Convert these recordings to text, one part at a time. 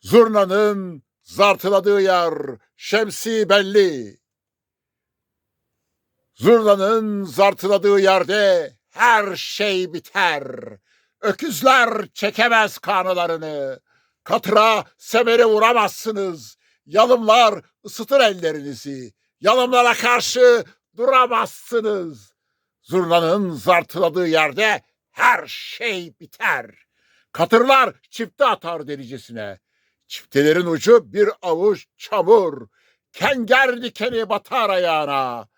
Zurnanın zartıladığı yer şemsi belli. Zurnanın zartıladığı yerde her şey biter. Öküzler çekemez kanılarını. Katıra semere vuramazsınız. Yalımlar ısıtır ellerinizi. Yalımlara karşı duramazsınız. Zurnanın zartıladığı yerde her şey biter. Katırlar çifte atar delicesine. Çiftelerin ucu bir avuç çamur. Kenger dikeni batar ayağına.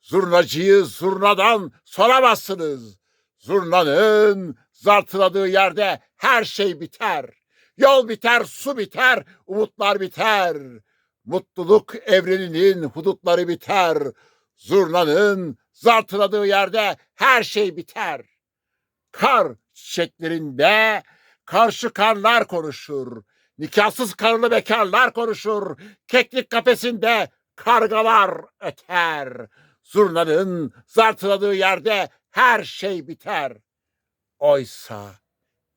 Zurnacıyı zurnadan soramazsınız. Zurnanın zartıladığı yerde her şey biter. Yol biter, su biter, umutlar biter. Mutluluk evreninin hudutları biter. Zurnanın zartıladığı yerde her şey biter. Kar çiçeklerinde karşı karlar konuşur. Nikahsız karılı bekarlar konuşur. Keklik kafesinde kargalar öter. Zurnanın zartıladığı yerde her şey biter. Oysa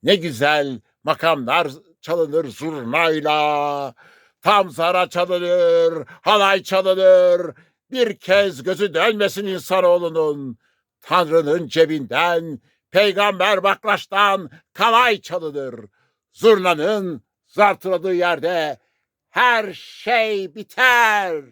ne güzel makamlar çalınır zurnayla. Tam zara çalınır, halay çalınır. Bir kez gözü dönmesin insanoğlunun. Tanrı'nın cebinden, peygamber baklaştan kalay çalınır. Zurnanın zartıladığı yerde her şey biter.